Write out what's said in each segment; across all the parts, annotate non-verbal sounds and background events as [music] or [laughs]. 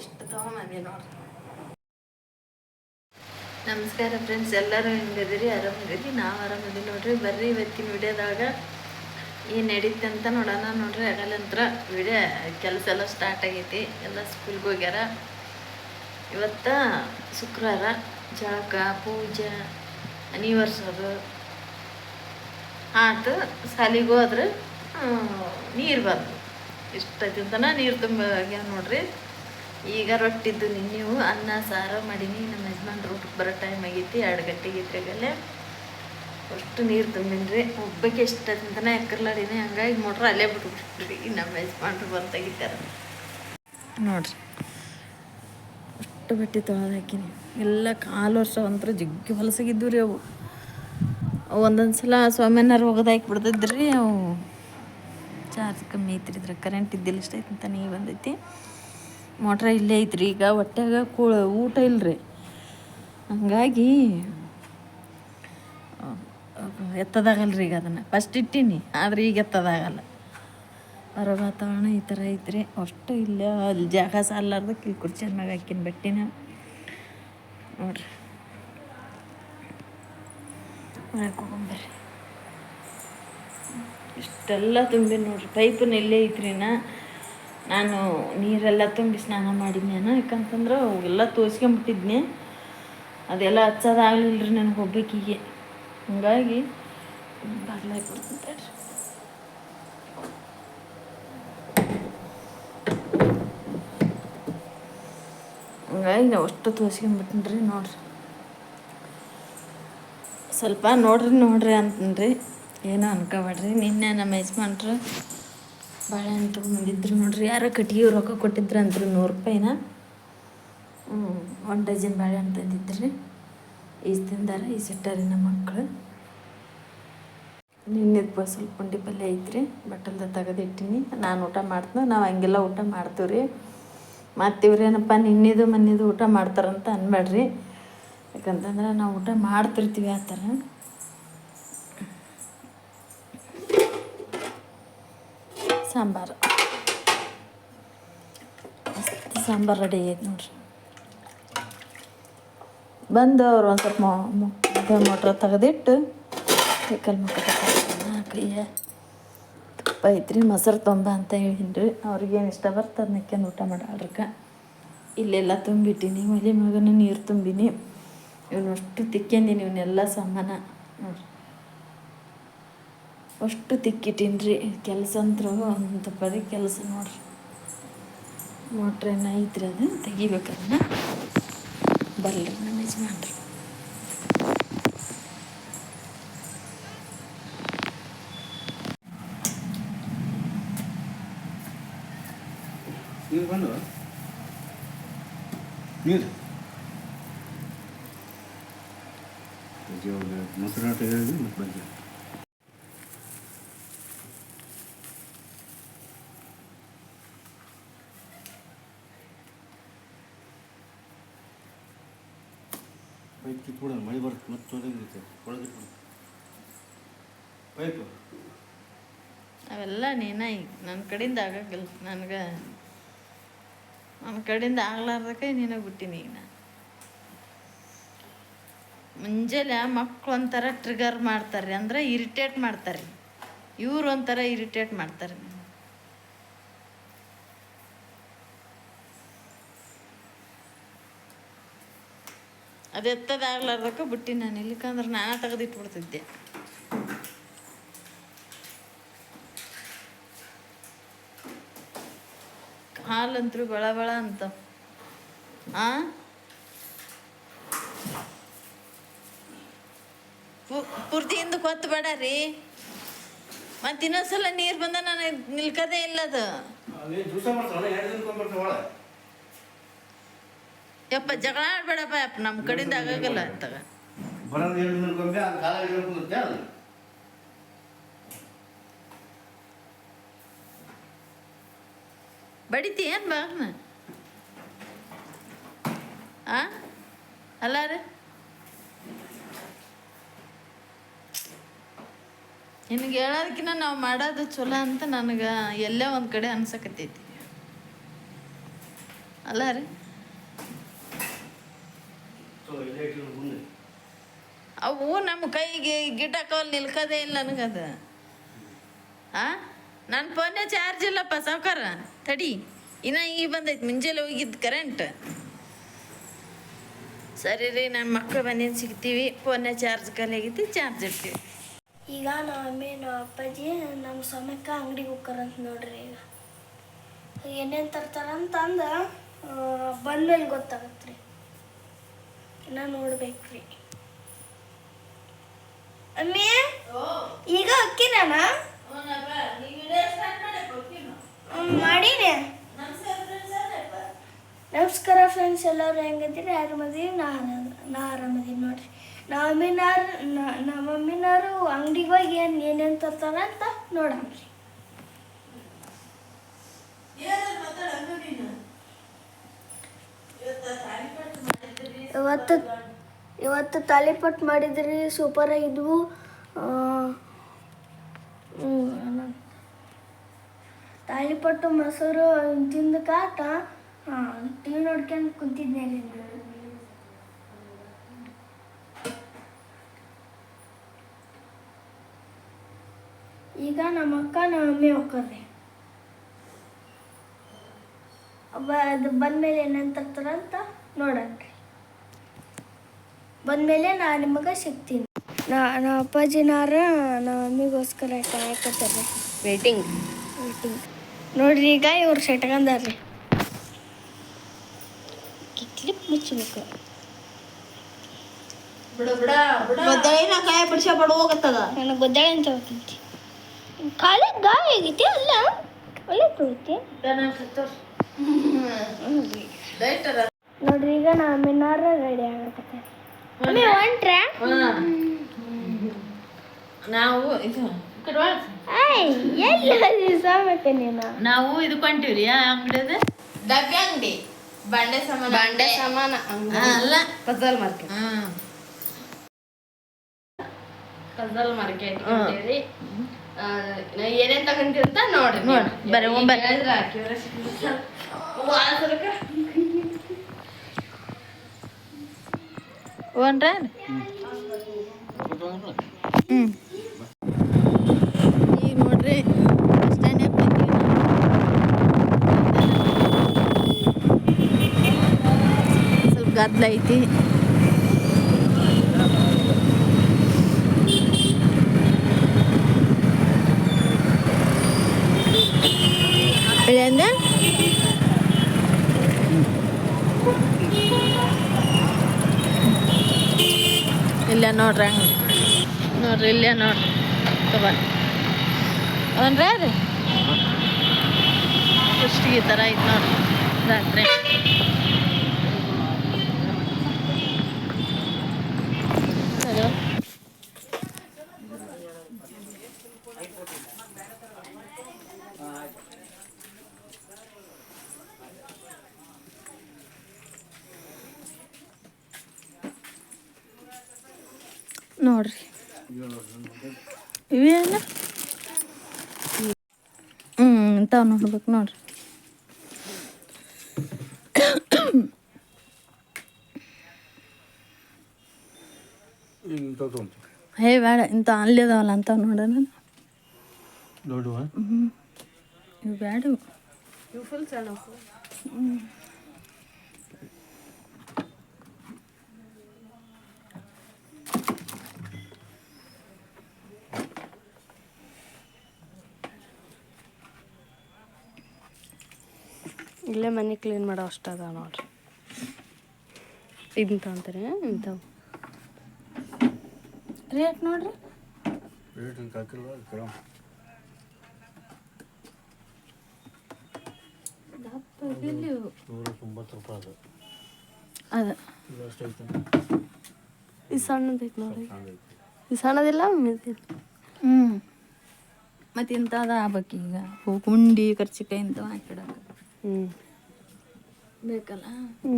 ಇಷ್ಟು ನಮಸ್ಕಾರ ಫ್ರೆಂಡ್ಸ್ ಎಲ್ಲರೂ ಹೆಂಗದಿರಿ ಆರಾಮದಿರಿ ನಾವು ಆರಾಮದಿ ನೋಡ್ರಿ. ಬರ್ರಿ ಇವತ್ತಿನ ವಿಡಿಯೋದಾಗ ಏನು ನಡೀತೆ ಅಂತ ನೋಡೋಣ ನೋಡ್ರಿ. ಆಗಲ್ಲಂತ್ರ ವಿಡಿಯೋ ಕೆಲಸ ಎಲ್ಲ ಸ್ಟಾರ್ಟ್ ಆಗೈತಿ. ಎಲ್ಲ ಸ್ಕೂಲ್ಗೆ ಹೋಗ್ಯಾರ. ಇವತ್ತ ಶುಕ್ರವಾರ ಜಳಕ ಪೂಜೆ, ಅನಿವರ್ಸೋದು. ಆತು ಸಾಲಿಗೆ ಹೋದ್ರೆ ನೀರು ಬಂದು ಇಷ್ಟದಿಂದ ನೀರು ತುಂಬ ನೋಡ್ರಿ. ಈಗ ರೊಟ್ಟಿದ್ದು ನೀವು ಅನ್ನ, ಸಾರು ಮಾಡೀನಿ ನಮ್ಮ ಯಜಮಾನ್ರು ಊಟಕ್ಕೆ ಬರೋ ಟೈಮ್ ಆಗೈತಿ, ಎರಡು ಗಂಟೆಗೆ ಇದ್ರಾಗಲ್ಲೇ ಅಷ್ಟು ನೀರು ತುಂಬಿನ್ರಿ. ಒಬ್ಬಕ್ಕೆ ಎಷ್ಟಂತನೇ ಎಕ್ಕರ್ಲಾಡಿನಿ ಹಂಗಾಗಿ ಮೋಟ್ರ್ ಅಲ್ಲೇ ಬಿಟ್ಬಿಟ್ರಿ. ನಮ್ಮ ಯಜಮಾನ್ರು ಬಂದು ತೆಗಿತಾರೆ ನೋಡ್ರಿ. ಅಷ್ಟು ಬಟ್ಟೆ ತೊಳೆದು ಹಾಕಿನಿ. ಎಲ್ಲ ಕಾಲು ವರ್ಷ ಒಂಥರ ಜಿಗ್ಗಿ ಹೊಲಸಾಗಿದ್ದು ರೀ ಅವು ಒಂದೊಂದು ಸಲ ಸ್ವಾಮಿನಾರು ಹೋಗೋದಾಕಿ ರೀ ಅವು ಚಾರ್ಜ್ ಕಮ್ಮಿ ಐತ್ರಿ ಇದ್ರ ಕರೆಂಟ್ ಇದ್ದಿಲ್ಲ ಇಷ್ಟ ಐತಿ ಅಂತ ನೀ ಬಂದೈತಿ. ಮೋಟ್ರ ಇಲ್ಲೇ ಐತ್ರಿ. ಈಗ ಹೊಟ್ಟೆಗ ಕೂ ಊಟ ಇಲ್ರಿ. ಹಂಗಾಗಿ, ಎತ್ತದಾಗಲ್ರಿ ಈಗ ಅದನ್ನು. ಫಸ್ಟ್ ಇಟ್ಟೀನಿ, ಆದ್ರೆ ಈಗ ಎತ್ತದಾಗಲ್ಲ. ಹೊರ ವಾತಾವರಣ ಈ ಥರ ಐತ್ರಿ. ಅಷ್ಟು ಇಲ್ಲ. ಅಲ್ಲಿ ಜಾಗ ಸಾಲಾರ್ದಕ್ಕೆ ಇಲ್ಲಿ ಕುರ್ಚಿ ಮ್ಯಾಗ ಹಾಕಿನ ಬಟ್ಟಿನ. ನೋಡ್ರಿ. ಇಷ್ಟೆಲ್ಲ ತುಂಬಿ ನೋಡ್ರಿ. ಪೈಪನ್ನ ಇಲ್ಲೇ ಐತ್ರಿ ನಾ. ನಾನು ನೀರೆಲ್ಲ ತುಂಬಿ ಸ್ನಾನ ಮಾಡಿದ್ನಿ ನಾನು ಯಾಕಂತಂದ್ರೆ ಅವೆಲ್ಲ ತೋರಿಸ್ಕೊಂಬಿಟ್ಟಿದ್ನಿ. ಅದೆಲ್ಲ ಹಚ್ಚೋದಾಗಲಿಲ್ಲ ರೀ ನನಗೆ ಒಬ್ಬಾಕಿಗೆ. ಹಂಗಾಗಿ ತಡ್ರಿ. ಹಂಗಾಗಿ ನಾವು ಅಷ್ಟು ತೋರಿಸ್ಕೊಂಬಿಟ್ಟಿನಿ ರೀ ನೋಡ್ರಿ. ಸ್ವಲ್ಪ ನೋಡ್ರಿ ನೋಡ್ರಿ ಅಂತನ್ರಿ. ಏನೋ ಅನ್ಕೋಬೇಡ್ರಿ. ನಿನ್ನೆ ನಮ್ಮ ಯಜಮಾನ್ರು ಬಾಳೆಹಣ್ಣು ತೊಗೊಂಬಂದಿದ್ರು ನೋಡ್ರಿ. ಯಾರೋ ಕಟ್ಟಿಗೆ ರೊಕ್ಕ ಕೊಟ್ಟಿದ್ರು ಅಂದ್ರು ನೂರು ರೂಪಾಯಿನ. ಒಂದು ಡಜನ್ ಬಾಳೆಹಣ್ಣು ತಂದಿದ್ರಿ ಈಸ್ ತಿಂದಾರ, ಈ ಸಿಟ್ಟಾರಿ ನಮ್ಮ ಮಕ್ಕಳು ನಿನ್ನೆದು ಸ್ವಲ್ಪ ಪುಂಡಿ ಪಲ್ಯ ಐತ್ರಿ. ಬಟ್ಟಲ್ದ ತೆಗೆದಿಟ್ಟಿನಿ. ನಾನು ಊಟ ಮಾಡ್ತೀನಿ, ನಾವು ಹಂಗೆಲ್ಲ ಊಟ ಮಾಡ್ತೀವಿ ರೀ ಇವ್ರೇನಪ್ಪ ನಿನ್ನೆದು ಮನ್ನಿದು ಊಟ ಮಾಡ್ತಾರಂತ ಅನ್ಬೇಡ್ರಿ ಯಾಕಂತಂದ್ರೆ ನಾವು ಊಟ ಮಾಡ್ತಿರ್ತೀವಿ ಆ ಥರ ಸಾಂಬಾರು. ಮಸ್ತ್ ಸಾಂಬಾರು ರೆಡಿ ಆಯ್ತು ನೋಡ್ರಿ. ಬಂದು ಅವ್ರು ಒಂದು ಸ್ವಲ್ಪ ಮೋಟ್ರ್ ತೆಗೆದಿಟ್ಟು ಕೈಕಲ್ ಮುಖ ಕೈಯ ತುಪ್ಪ ಐತ್ರಿ, ಮೊಸರು ತೊಂಬ ಅಂತ ಹೇಳಿನ್ರಿ. ಅವ್ರಿಗೇನು ಇಷ್ಟ ಬರ್ತದೆ ಅದನ್ನಕ್ಕೇನು ಊಟ ಮಾಡಾಳ್ರಕ್ಕ ಇಲ್ಲೆಲ್ಲ ತುಂಬಿಟ್ಟಿನಿ, ಮೇಲೆ ಮಗನ ನೀರು ತುಂಬಿನಿ. ಇವನ್ನಷ್ಟು ತಿಕ್ಕೊಂದಿನಿ ಇವನ್ನೆಲ್ಲ ಸಾಮಾನ. ನೋಡ್ರಿ. ಅಷ್ಟು ತಿಕ್ಕಿಟ್ಟೀನಿ ಕೆಲಸ ಅಂತರೂ ಒಂದು ಪರಿ ಕೆಲಸ ನೋಡ್ರಿ. ಮೋಟ್ರೇನ ಐತ್ರಿ ಅದು ತೆಗಿಬೇಕದನ್ನ. ಬರಲಿ ನಮ್ಮ ಯಜಮಾನ್ರಿ ನೀರು ಬಂದು ನೀರು ಮೊಸರಾಟ ಹೇಳಿದ್ವಿ ಮತ್ತೆ ಬಂದೆ ಪೈಪ್ ಕಿತ್ಬಿಡ ಮಳೆ ಬರುತ್ತೆ ಮತ್ತೆ ತೊಂದರೆ ಒಳಗೆ ಪೈಪು? ಅವೆಲ್ಲ ನೀನ ಈಗ ನನ್ನ ಕಡೆಯಿಂದ ಆಗಕ್ಕಿಲ್ಲ ನನಗೆ ನನ್ನ ಕಡೆಯಿಂದ ಆಗ್ಲಾರ್ದಕ್ಕೆ ನಿನಗೆ ಬಿಟ್ಟಿನಿ ಈಗ ನಾನು. ಮುಂಜಾನೆ ಮಕ್ಕಳು ಒಂಥರ ಟ್ರಿಗರ್ ಮಾಡ್ತಾರೆ ಅಂದ್ರೆ ಇರಿಟೇಟ್ ಮಾಡ್ತಾರೆ ಇವ್ರು ಒಂಥರ ಇರಿಟೇಟ್ ಮಾಡ್ತಾರೆ ಅದು ಎತ್ತದಾಗ್ಲಾರ್ದಕ್ಕೆ ಬಿಟ್ಟು ನಾನು ಇಲ್ಲಿಕಂದ್ರೆ ನಾನು ತೆಗೆದಿಟ್ಬಿಡ್ತಿದ್ದೆ. ಹಾಲಂತ್ರು ಬಳ ಬಳ ಅಂತ. ಆ? ಪು- ಕೊತ್ತು ಬೇಡ ರೀ. ಮತ್ತೆ ಇನ್ನೊಂದ್ಸಲ ನೀರು ಬಂದ ನಾನು ನಿಲ್ಕದೇ ಇಲ್ಲ ಅದು ಅಲ್ಲಿ ದಿವಸ ಮಾಡ್ತಾವಲ್ಲ ಎರಡು ದಿನಕ್ಕೆ ಒಳಗೆ ಯಪ್ಪ ಜಗಳ ಆಡ್ಬೇಡಪ್ಪ ಯಪ್ಪ ನಮ್ಮ ಕಡೆಯಿಂದ ಆಗಾಗಲ್ಲ ಅಂತಾಗ ಬರೋದು ಕಾಲ ಅದು ಬಡಿತಿ ಏನು ಬಾಗ್ನ ಆ? ಅಲ್ಲ ರೀ? ನಿನಗೆ ಹೇಳೋದಕ್ಕಿಂತ ನಾವು ಮಾಡೋದು ಚಲೋ ಅಂತ ನನಗೆ ಎಲ್ಲೇ ಒಂದು ಕಡೆ ಅನ್ಸಕತ್ತೈತಿ. ಅಲ್ಲ ರೀ ಸೊ ಇಲ್ಲೇ ಇಟ್ಟಿರೋ ಮುಂದೆ ಅವು ನಮ್ಮ ಕೈಗೆ ಗಿಡ ಕಾಲ್ ನಿಲ್ಕದೇ ಇಲ್ಲ ನನಗದ. ಆ? ನನ್ನ ಫೋನೇ ಚಾರ್ಜ್ ಇಲ್ಲಪ್ಪ, ಸಾವುಕಾರ, ತಡಿ. ಇನ್ನ ಈಗ ಬಂದೈತೆ, ಮುಂಜಾನೆ ಹೋಗಿದ್ದು ಕರೆಂಟ್ ಸರಿ ರೀ, ನಮ್ಮ ಮಕ್ಕಳು ಬಂದಿನ ಸಿಗ್ತೀವಿ. ಫೋನೇ ಚಾರ್ಜ್ ಕಲಿಯಾಗೈತಿ ಚಾರ್ಜ್ ಇರ್ತೀವಿ ಈಗ ನಮ್ಮ ಅಮ್ಮಿ ನಮ್ಮ ಅಪ್ಪಾಜಿ, ನಮ್ಮ ಸಮಯಕ್ಕ ಅಂಗಡಿಗೆ ಹೋಗ್ಕರಂತ ನೋಡ್ರಿ ಈಗ. ಏನೇನು ತರ್ತಾರಂತಂದು ಬಂದ್ಮೇಲೆ ಗೊತ್ತಾಗತ್ತೆ ರೀ ಇನ್ನ ನೋಡ್ಬೇಕ್ರಿ. ಅಮ್ಮಿ? ಈಗ ಅಕ್ಕಿನ ಮಾಡೀನಿ. ನಮಸ್ಕಾರ ಫ್ರೆಂಡ್ಸ್ ಎಲ್ಲರೂ ಹೆಂಗಂತೀರಿ ಯಾರು ನಾ ನಾನು ನಾ ಆರಾಮದೀನಿ ನೋಡ್ರಿ. ನಮ್ಮ ಮಮ್ಮಿನಾರು ನಮ್ಮ ಮಮ್ಮಿನಾರು ಅಂಗಡಿಗೆ ಹೋಗಿ ಏನು ಏನೇನು ತರ್ತಾರ ಅಂತ ನೋಡಮ್ರಿ ಇವತ್ತು ಇವತ್ತು ತಾಲಿಪಟ್ಟು ಮಾಡಿದ್ರಿ ಸೂಪರ್ ಆ, ತಾಲಿಪಟ್ಟು ಮೊಸರು ತಿಂದ ಕಾಟ ಟಿ ವಿ ನೋಡ್ಕೊಂಡು ಕುಂತಿದ್ದೆ ಈಗ ನಮ್ಮ ಅಕ್ಕ ನಮ್ಮ ಮಮ್ಮಿ ಹೋಗ್ರಿ ಅದು ಬಂದ್ಮೇಲೆ ಏನಂತ ಅಂತ ನೋಡನ್ರಿ ಬಂದ್ಮೇಲೆ ನಾ ನಿಮಗೆ ಸಿಗ್ತೀನಿ. ನಾ ನಮ್ಮ ಅಪ್ಪಾಜಿನಾರ ನಮ್ಮ ಮಮ್ಮಿಗೋಸ್ಕರ ಕಾಯಕತ್ತಾರ್ರಿ ವೇಟಿಂಗ್ ವೇಟಿಂಗ್ ನೋಡ್ರಿ ಈಗ ಇವ್ರು ಸೆಟ್ಕಂದಾರ್ರಿ ಕಿಟ್ಲಿಪ್ ಮುಚ್ಚಬೇಕು. ಬದ್ದಳಿನ ಕಾಯ ಬಿಡಿಸ ಬಡ ಹೋಗತ್ತದ. ನನಗೆ ಗೊತ್ತಾಗ ಅಂತ ಹೋಗ್ತೈತಿ ಖಾಲಿ ಗಾಯ ಆಗೈತಿ ಅಲ್ಲ? ಒಳ್ಳೆ ತೊಳಿತಿ ನೋಡ್ರಿ ಈಗ ನಾ ಮಿನಾರ ರೆಡಿ ಹೊಂಟ್ರ ನಾವು ಇದು. ನಾವು ಇದಕ್ಕೆ ಹೊಂಟಿವ್ರಿ ಆ ಅಂಗಡಿ ಡಬ್ಬಿ ಅಂಗಡಿ. ಬಂಡೆ ಸಾಮಾನ ಬಂಡೆ ಸಾಮಾನ ಅಲ್ಲ. ಕಜಲ್ ಮಾರ್ಕೆಟ್. ಕಜಲ್ ಮಾರ್ಕೆಟ್ ಏನೇನ್ ತಗೊಂತಿರ್ತ ನೋಡ್ರಿ ನೋಡಿ ಬರೀ ಒಂಬತ್ತು. ಹ್ಞೂ ಈಗ ನೋಡ್ರಿ ಸ್ವಲ್ಪ ಗದ್ದಲ ಐತಿ ಇಳಿಯಂದ ಇಲ್ಲ ನೋಡ್ರಿ ಹಂಗೆ. ನೋಡ್ರಿ ಇಲ್ಲೇ ನೋಡ್ರಿ. ತಬ ಅವನ್ರ ರೀ ಫಸ್ಟಿಗೆ ಈ ಥರ ಐತೆ ನೋಡ್ರಿ. ರಾತ್ರಿ ಹಲೋ ನೋಡ್ರಿ ಇವೇನ ಹ್ಞೂ ಇಂಥವು ನೋಡ್ಬೇಕು ನೋಡ್ರಿ. ಹೇ ಬೇಡ ಇಂಥ ಅಲ್ಲಿ ಅದಾವಲ್ಲ ನೋಡ ನೋಡೋಣ. ದೊಡ್ಡವ? ಇವು ಬೇಡ ಇವು. ಫುಲ್ ಸಣ್ಣ ಇಲ್ಲೇ ಮನೆ ಕ್ಲೀನ್ ಮಾಡೋ ಅಷ್ಟದ ಅದ ನೋಡ್ರಿ. ಇದನ್ನ ತಗೊಂತಾರೆ ಇಂಥವು ರೇಟ್ ನೋಡ್ರಿ. ಅದ. ಈ ಸಣ್ಣದೈತೆ ನೋಡಿ ಈ ಸಣ್ಣದಿಲ್ಲ. ಹ್ಞೂ ಮತ್ತು ಇಂಥದ್ದು ಆಗ್ಬೇಕು ಈಗ. ಹೂ ಕುಂಡಿ ಕರ್ಚಿಕಾಯಿ ಇಂಥವು ಹಾಕಿಡಕ್ಕೆ ಹ್ಮ್. ಬೇಕಲ್ಲ ಹ್ಞೂ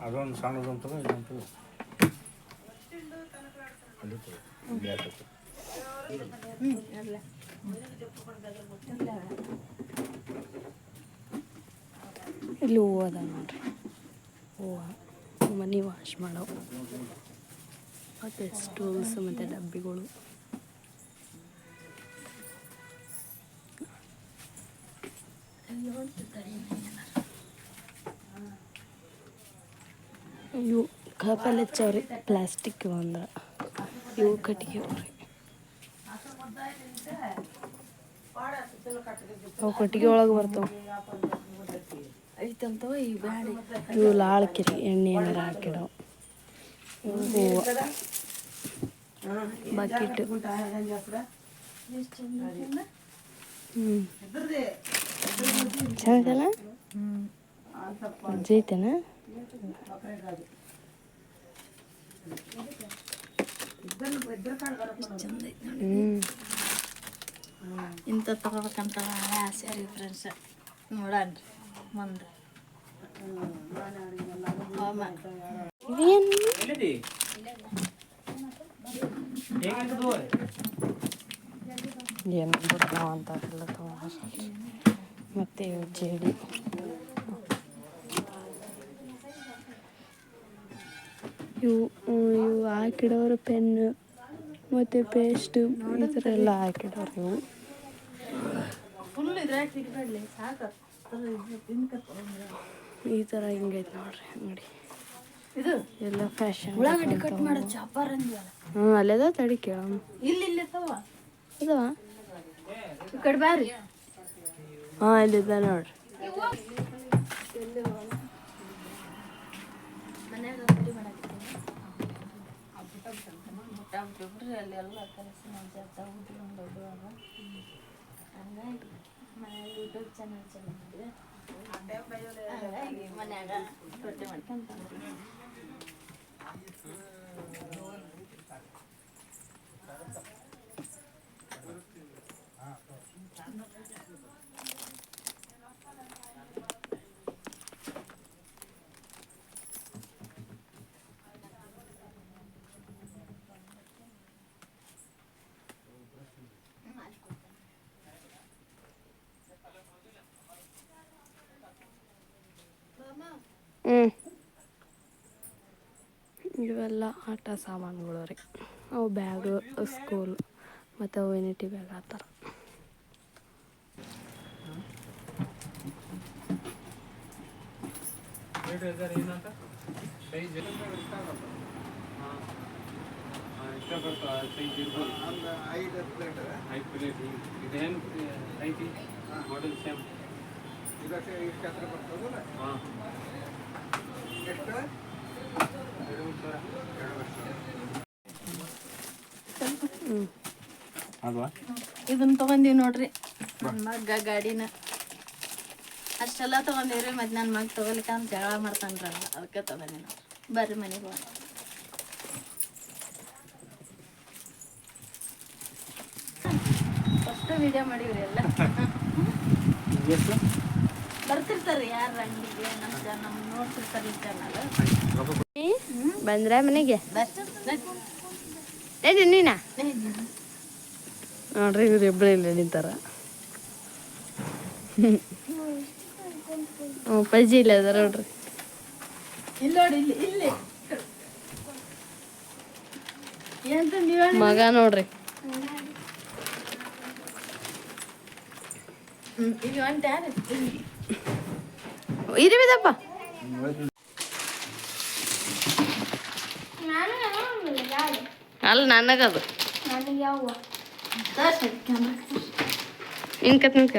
ಅದೊಂದು ಸಣ್ಣದಂತ ಇದಂತು ಇಲ್ಲಿ ಹೂವು ಅದಾವ ನೋಡ್ರಿ. ಹೂವು. ಮನೆ ವಾಶ್ ಮಾಡೋ. ಮತ್ತು ಸ್ಟೂಲ್ಸ್ ಮತ್ತು ಡಬ್ಬಿಗಳು. ಇವು ಕಪಲ್ ಹೆಚ್ಚವ್ರಿ ಪ್ಲಾಸ್ಟಿಕ್ ಅಂದ್ರೆ ಇವು ಕಟ್ಟಿಗೆ ಅವ್ರಿ ಅವು ಕಟ್ಟಿಗೆ ಒಳಗೆ ಬರ್ತಾವ ಐತಂತವ ಈ ಬ್ಯಾಡಿ ಇವು ಲಾಳ್ಕಿರಿ ಎಣ್ಣೆ ಏನಾರ ಹಾಕಿಡೋ ಹೂವು ಬಕೆಟ್ ಹ್ಞೂ ಚೆನ್ನಾಗಲ್ಲ ಅಜ್ಜಿ ಐತೆನಾ ಹ್ಞೂ ಇಂಥ ತಗೋಬೇಕಂತ ಭಾಳ ಆಸೆ ರೀ ಫ್ರೆಂಡ್ಸ್ ನೋಡಣ್ರಿ ಮುಂದೆ ಹೋಮ ಮತ್ತು ಜೇಡಿ. ಇವು ಇವು ಹಾಕಿಡೋರು ಪೆನ್ನು ಮತ್ತು ಪೇಸ್ಟ್ ಈ ಥರ ಎಲ್ಲ ಹಾಕಿಡೋರು ಇವು. ಈ ಥರ ಹಿಂಗೈತೆ ನೋಡ್ರಿ ಅಂಗಡಿ ಇದು? ಎಲ್ಲ ಫ್ಯಾಷನ್ ಉಳ್ಳಾಗಡ್ಡಿ ಕಟ್ ಮಾಡೋ ಚಾಪರ್ ಅಂದ್ವಲ್ಲ ಹ್ಞೂ ಅಲ್ಲೇದ ತಡಿ ಕೇಳಮ್ಮ. ಇಲ್ಲಿ ಇಲ್ಲ ಅದಾವ ಈ ಕಡೆ ಬಾರಿ. ಹಾಂ ಇಲ್ಲಿದ್ದ ನೋಡ್ರಿ ಮನ್ಯಾಗ ರೊಟ್ಟಿ ಮಾಡಾಕತ್ತೀನಿ ಒಬ್ಬೊಬ್ರು ಅಲ್ಲಿ ಎಲ್ಲ ಕೆಲಸ ಮಾಡ್ತಾ ಉದ್ಕೊಂಡು ಹೋಗುವಾಗ ಹಂಗಾಗಿ ಮನ್ಯಾಗ ಯೂಟ್ಯೂಬ್ ಚಾನಲ್ ಚಾಲು ಮಾಡಿದೆ ಹಾಗಾಗಿ ಮನ್ಯಾಗ ರೊಟ್ಟಿ ಮಾಡ್ಕೊಂತ ಹ್ಞೂ ಇವೆಲ್ಲ ಆಟ ಸಾಮಾನುಗಳು ರೀ. ಅವು ಬ್ಯಾಗು ಸ್ಕೂಲ್ ಮತ್ತು ಅವು ಯೂನಿಟಿ ಬ್ಯಾಗ್ ಆ ಥರ ಐದು ಇದೇನು ಐತಿ ಮಾಡೆಲ್ ಸೇಮ್ ಹಾಂ. ಹ್ಞೂ ಅಲ್ವಾ? ಇದನ್ನ ತಗೊಂಡೀವಿ ನೋಡ್ರಿ. ನನ್ನ ಮಗ್ಗ ಗಾಡಿನ. ಅಷ್ಟೆಲ್ಲ ತಗೊಂಡೀವ್ರಿ ಮತ್ತೆ ನನ್ನ ಮಗ ತಗೊಲಿಕ್ಕ ಅಂತ ಜಗಳ ಮಾಡ್ತಾನ್ರಲ್ಲ ಅದಕ್ಕೆ ತಗೊಂಡಿ ನೋಡ್ರಿ. ಬರ್ರಿ ಮನೆಗೆ ಹೋಗಿ ಫಸ್ಟ್ ವಿಡಿಯೋ ಮಾಡಿವ್ರಿ ಎಲ್ಲ? [laughs] ಬರ್ತಿರ್ತಾರೆ ಯಾರ ಅಂಗಡಿಗೆ ನಮ್ಮ ಜನ ನಮ್ಮ ನೋಡ್ತಿರ್ತಾರೆ ಈ ಚಾನಲ್ ಬಂದ್ರೆ ಮನೆಗೆ. ಏ ನೀನಾ ನೋಡ್ರಿ ಇವ್ರು ಇಬ್ಬರು ಇಲ್ಲಿ ನಿಂತಾರ. ಹ್ಞೂ ಪಜ್ಜಿ ಇಲ್ಲ ಅದಾರ ನೋಡ್ರಿ. ಮಗ ನೋಡಿ ಇಲ್ಲಿ ಇಲ್ಲಿ. ನೋಡ್ರಿ. ಒಂಟೆ ಯಾರು ಇರಿ ಬಿದಪ್ಪ ನಾನು ಯಾರು ಅಲ್ಲ, ನನಗದು. ಕ್ಯಾಮ್ರಾ ನಿನ್ಕ.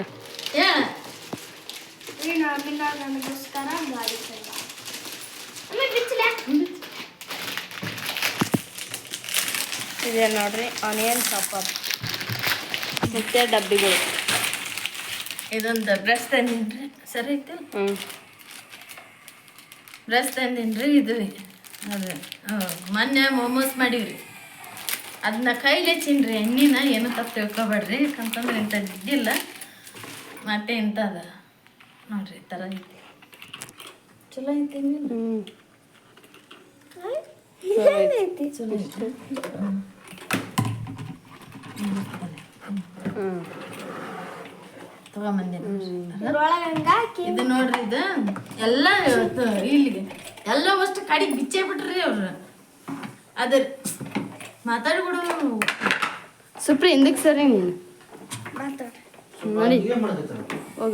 ಇದೆ ನೋಡ್ರಿ ಆನಿಯನ್ ಸಾಪಾಪ್ ಮತ್ತೆ ಡಬ್ಬಿಗಳು. ಇದೊಂದು ಬ್ರಷ್ ಸರಿ ಐತಿ ಹ್ಞೂ ಬ್ರಷ್ ರೀ ಇದು. ಅದು ಮೊನ್ನೆ ಮೋಮೋಸ್ ಮಾಡೀವ್ರಿ. ಅದನ್ನ ಕೈಲಿ ಹಚ್ಚಿನ್ರಿ ಎಣ್ಣಿನ ಏನು ತಪ್ಪು ತಿಳ್ಕೊಬೇಡ್ರಿ ಯಾಕಂತಂದ್ರೆ ಇಂಥ ಇದ್ದಿಲ್ಲ ಮತ್ತೆ ಇಂಥದ ನೋಡ್ರಿ ಈ ಥರ ಐತಿ. ಚಲೋ ಐತಿ ಹ್ಞೂ ಚಲೋ ಐತಿ. ಹ್ಞೂ ತಗೊಂಬಂದಿನಿ. ಇದ್ರೊಳಗೆ ಹಂಗೆ ಹಾಕಿ. ಇದು ನೋಡ್ರಿ ಇದು. ಎಲ್ಲ ಇವತ್ತು ಇಲ್ಲಿಗೆ. ಎಲ್ಲ ಅಷ್ಟು ಕಡಿಗೆ ಬಿಚ್ಚೇ ಬಿಟ್ರಿ ಅವ್ರು. ಅದ್ರ ಮಾತಾಡ್ಬಿಡು. ಸುಪ್ರಿ ಹಿಂದಕ್ಕೆ ಸರಿ ನೀನು? ಮಾತಾಡ್ರಿ ನೋಡಿ. ಏನು ಮಾಡಕತ್ತಾರ ಹೋಗ.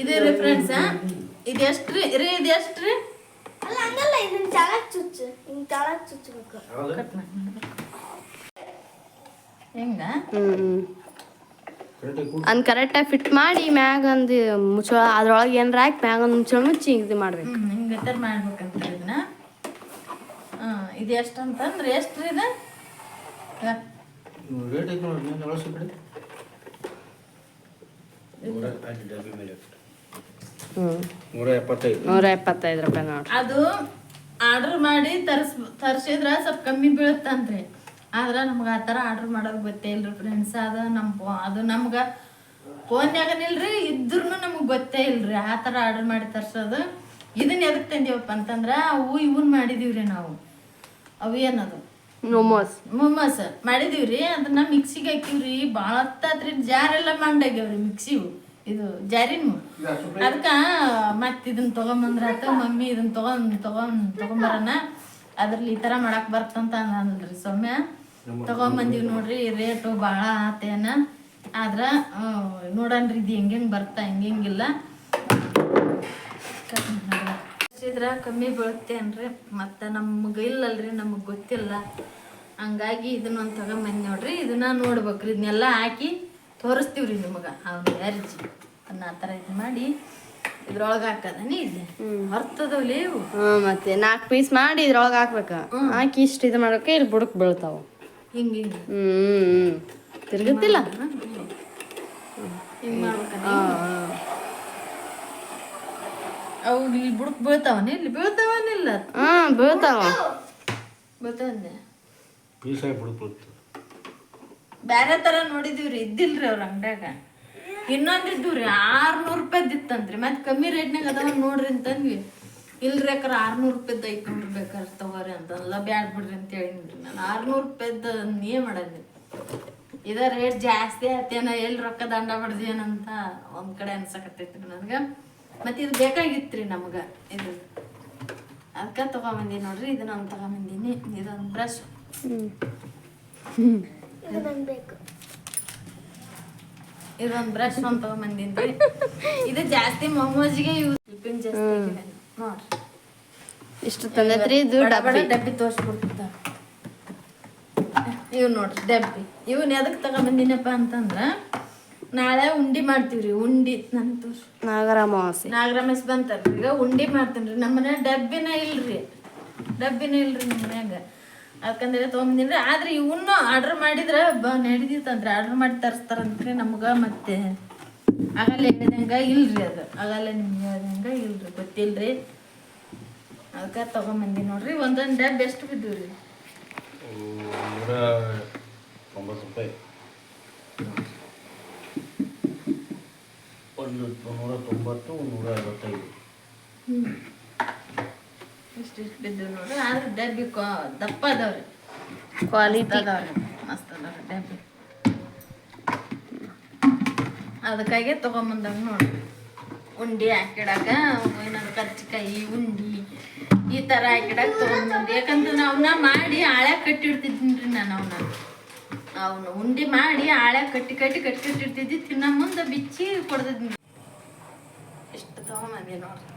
ಇದು ರೀ ಫ್ರೆಂಡ್ಸ್ ಇದು ಎಷ್ಟ್ರಿ ರೀ? ಇದು ಎಷ್ಟ್ರಿ ಅಲ್ಲ ಹಂಗಲ್ಲ ಇದನ್ನ ತೆಳಗ್ ಚುಚ್ಚು. ಹಿಂಗ್ ತೆಳಗ್ ಚುಚ್ಚಬೇಕು. ಹೌದಾ ಹೆಂಗ? ಹ್ಞೂ ಕರೆಕ್ಟಾಗಿ ಕೂಡ ಅದ್ ಕರೆಕ್ಟಾಗಿ ಫಿಟ್ ಮಾಡಿ ಮ್ಯಾಗ ಒಂದು ಮುಚ್ಚಳ ಅದ್ರೊಳಗೆ ಏನಾರ ಹಾಕಿ ಮ್ಯಾಗ ಒಂದು ಮುಚ್ಚಳ ಮುಚ್ಚಿ ಇದು ಮಾಡ್ಬೇಕು. ಹಿಂಗೆ ಥರ ಮಾಡ್ಬೇಕಂತ ಇದನ್ನ ಹಾಂ ಇದು ಎಷ್ಟು ಅಂತಂದ್ರೆ ಎಷ್ಟು ರೀ ಇದು? ಹ. ರೇಟ್ ಐತೆ ನೋಡಿ ನೀನು ಒಳಸ ಕಡೆ ನೂರ ಎಪ್ಪತ್ತೈದು ನೂರ ಎಪ್ಪತ್ತೈದು ರೂಪಾಯಿ ನೋಡ್ರಿ. ಅದು ಆರ್ಡರ್ ಮಾಡಿ ತರ್ಸ್ ತರಿಸಿದ್ರೆ ಸ್ವಲ್ಪ ಕಮ್ಮಿ ಬೀಳುತ್ತಂತ್ರಿ. ಆದ್ರೆ ನಮ್ಗೆ ಆ ಥರ ಆರ್ಡ್ರ್ ಮಾಡೋದು ಗೊತ್ತೇ ಇಲ್ರಿ ಫ್ರೆಂಡ್ಸ್ ಅದು ನಮ್ಮ ಫೋ ಅದು ನಮ್ಗೆ ಫೋನ್ಯಾಗನಿಲ್ರಿ ಇದ್ರೂ ನಮಗೆ ಗೊತ್ತೇ ಇಲ್ರಿ ಆ ಥರ ಆರ್ಡರ್ ಮಾಡಿ ತರ್ಸೋದು. ಇದನ್ನ ಎದಕ್ಕೆ ತಂದೀವಪ್ಪ ಅಂತಂದ್ರೆ ಅವು ಇವನ್ ರೀ ನಾವು. ಅವು ಏನದು? ಮೊಮೋಸ್ ಮೊಮೋಸ್ ಮಾಡಿದೀವಿ ರೀ ಅದನ್ನ ಮಿಕ್ಸಿಗೆ ಹಾಕಿವ್ರಿ. ಭಾಳ ಹತ್ತಾತ್ರಿ ಜಾರೆಲ್ಲ ಮಂಡಾಗ್ಯಾವ್ರಿ ಮಿಕ್ಸಿವು. ಇದು ಜಾರಿನ ಅದಕ್ಕೆ ಮತ್ತೆ ಇದನ್ನ ತಗೊಂಬಂದ್ರಾತ ಮಮ್ಮಿ ಇದನ್ನ ತಗೊಂಡ್ ತಗೊಂಡ್ ತೊಗೊಂಬರೋಣ ಅದ್ರಲ್ಲಿ ಈ ತರ ಮಾಡಕ್ಕೆ ಬರ್ತಂತ ಅಂದ್ರಿ ಸೌಮ್ಯ. ತಗೊಂಬಂದಿವ್ ನೋಡ್ರಿ ರೇಟು ಭಾಳ ಆತೇನ ಆದ್ರ ನೋಡನ್ರಿ ಇದು ಹೆಂಗೆಂಗ್ ಬರ್ತಾ ಹೆಂಗಿಲ್ಲ ಕಮ್ಮಿ ಬೀಳುತ್ತೇನ್ರಿ ಮತ್ತು ನಮ್ಗೆ ಇಲ್ಲಲ್ರಿ ನಮಗೆ ಗೊತ್ತಿಲ್ಲ. ಹಂಗಾಗಿ ಇದನ್ನ ಒಂದು ತಗೊಂಬಂದು ನೋಡ್ರಿ. ಇದನ್ನ ನೋಡ್ಬೇಕ್ರಿ ಇದನ್ನೆಲ್ಲ ಹಾಕಿ ತೋರಿಸ್ತೀವ್ರಿ ನಿಮಗೆ. ಅವ್ನ ಅರ್ಜಿ ಅದನ್ನ ಆ ಥರ ಇದು ಮಾಡಿ ಇದ್ರೊಳಗೆ ಹಾಕದನಿ ಇದೆ ಹೊರ್ತದವ್ಲಿ ಮತ್ತೆ ನಾಲ್ಕು ಪೀಸ್ ಮಾಡಿ ಇದ್ರೊಳಗೆ ಹಾಕ್ಬೇಕು. ಹಾಕಿ ಇಷ್ಟು ಇದು ಮಾಡೋಕೆ ಇಲ್ಲಿ ಬುಡಕ್ ಬೀಳ್ತಾವ. ಹಿಂಗೆ ಹಿಂಗೆ ಹ್ಞೂ ತಿರ್ಗುತ್ತಿಲ್ಲ? ಹಿಂಗೆ ಮಾಡ್ಬೇಕನ ಹಾಂ ಅವು ಇಲ್ಲಿ ಬುಡಕ್ ಬೀಳ್ತಾವನ? ಇಲ್ಲಿ ಬೀಳ್ತಾವನಿಲ್ಲ ಹಾಂ ಬೀಳ್ತಾವ. ಬೀಳ್ತಾವಂದೆ ಬ್ಯಾರೆ ತರ ನೋಡಿದೀವ್ರಿ ಇದ್ದಿಲ್ರಿ ಅವ್ರ ಅಂಗಡ್ಯಾಗ. ಇನ್ನೊಂದ್ ರೀ ಆರ್ನೂರ್ ರೂಪಾಯಿ ಇತ್ತಂತ್ರಿ. ಮತ್ತೆ ಕಮ್ಮಿ ರೇಟ್ನಾಗ ಅದಾವ ನೋಡ್ರಿ ಅಂತಂದ್ವಿ. ಇಲ್ರಿ ಯಾಕಾರ ಆರ್ನೂರು ರೂಪಾಯ್ದು ಐದ್ನೂರು ರೂಪಾಯಿ ಬೇಕಾದ್ರೆ ತಗೋರಿ ಅಂತಲ್ಲ ಬ್ಯಾಡ್ ಬಿಡ್ರಿ ಅಂತ ಹೇಳಿದ್ರಿ ನಾನು ಆರ್ನೂರು ರೂಪಾಯ್ದು ನೀ ಮಾಡೋದು ಇದ ರೇಟ್ ಜಾಸ್ತಿ ಆತೇನ ಎಲ್ಲಿ ರೊಕ್ಕ ದಂಡ ಬಡ್ದೇನಂತ ಒಂದ್ ಕಡೆ ಅನ್ಸಕತ್ತೈತ್ರಿ ನನಗೆ. ಮತ್ತೆ ಇದು ಬೇಕಾಗಿತ್ರಿ ನಮ್ಗ ಇದು. ಅದಕ್ಕೆ ತಗೊಂಬಂದಿನಿ ನೋಡ್ರಿ ಇದನ್ನ ಒಂದು ತಗೊಂಬಂದಿನಿ. ಇದೊಂದು ಬ್ರಷ್ ಇದೊಂದು ಬ್ರಷ್ ಒಂದು ತಗೊಂಬಂದಿನಿ. ಇದು ಜಾಸ್ತಿ ಮೊಮ್ಮಜಿಗೆ ಯೂಸ್ ಜಾಸ್ತಿ. ನೋಡ್ರಿ ಇಷ್ಟು ತಂದೈತ್ರಿ ಇದು ಡಬ್ಬಿ. ಡಬ್ಬಿ ತೋರಿಸ್ಬಿಡ್ತ ಇವ್ ನೋಡ್ರಿ ಡಬ್ಬಿ. ಇವನ್ ಎದಕ್ ತಗೊಂಬಂದಿನಪ್ಪ ಅಂತಂದ್ರ ನಾಳೆ ಉಂಡಿ ಮಾಡ್ತೀವ್ರಿ ಉಂಡಿ. ನನ್ ತೋರ್ಸ್. ನಾಗರ ಅಮಾವಾಸ್ಯೆ. ನಾಗರಮೇಶ್ ಬಂತಲ್ರಿ ಈಗ ಉಂಡಿ ಮಾಡ್ತೀನಿ ನಮ್ಮ ಮನ್ಯಾಗ ಡಬ್ಬಿನ ಇಲ್ರಿ. ಡಬ್ಬಿನ ಇಲ್ರಿ ನಮ್ಮ ಮನ್ಯಾಗ. ಯಾಕಂದ್ರೆ ತೊಗೊಂಬಂದಿನ್ರಿ. ಆದ್ರೆ ಇವನ್ನು ಆರ್ಡರ್ ಮಾಡಿದ್ರೆ ಬ ನಡಿದಿತ್ತಂತ್ರಿ ಆರ್ಡರ್ ಮಾಡಿ ತರಿಸ್ತಾರಂತ್ರಿ ನಮ್ಗ ಮತ್ತೆ. ಆಗಲ್ಲ ಹೇಳಿದಂಗ ಇಲ್ರಿ ಅದು. ಆಗಲ್ಲ ನಿಮ್ಗೆ ರೀ ಇಲ್ರಿ ಗೊತ್ತಿಲ್ರಿ. ಅದಕ್ಕೆ ತಗೊಂಬಂದಿ ನೋಡ್ರಿ ಒಂದೊಂದು ಡಬ್ಬಿ ಎಷ್ಟು ರೀ ನೂರ ತೊಂಬತ್ತು ರೂಪಾಯಿ. ಒಂದು ನೂರ ತೊಂಬತ್ತು ನೂರ ಐವತ್ತೈದು ಇಷ್ಟು ಇಷ್ಟು ಬಿದ್ದು ನೋಡ್ರಿ. ಆದ್ರೆ ಡಬ್ಬಿ ಕ್ವಾ- ದಪ್ಪ ಅದಾವ್ರಿ. ಕ್ವಾಲಿಟಿ ಅದಾವ್ರಿ. ಮಸ್ತ್ ಅದಾವ್ರಿ ಡಬ್ಬಿ ಅದಕ್ಕಾಗೆ ತೊಗೊಂಬಂದಾಗ ನೋಡ್ರಿ ಉಂಡಿ ಹಾಕಿಡಾಕ, ಏನಾದ್ರು ಕರ್ಚಿಕಾಯಿ, ಉಂಡಿ, ಈ ಥರ ಹಾಕಿಡಾಕ ತೊಗೊಂಬಂದು. ಯಾಕಂದ್ರೆ ಅವನ್ನ ಮಾಡಿ ಆಳೆ ಕಟ್ಟಿಡ್ತಿದ್ದೀನಿ ನಾನು ಅವನ್ನ ಅವನು ಉಂಡಿ ಮಾಡಿ ಆಳೆ ಕಟ್ಟಿ ಕಟ್ಟಿ ಕಟ್ಟಿ ಕಟ್ಟಿರ್ತಿದ್ದಿ ತಿನ್ನೋ ಮುಂದೆ ಬಿಚ್ಚಿ ಕೊಡ್ತಿದ್ದೀನಿ ಎಷ್ಟು ತೊಗೊಂಬಂದೆ ನೋಡ್ರಿ.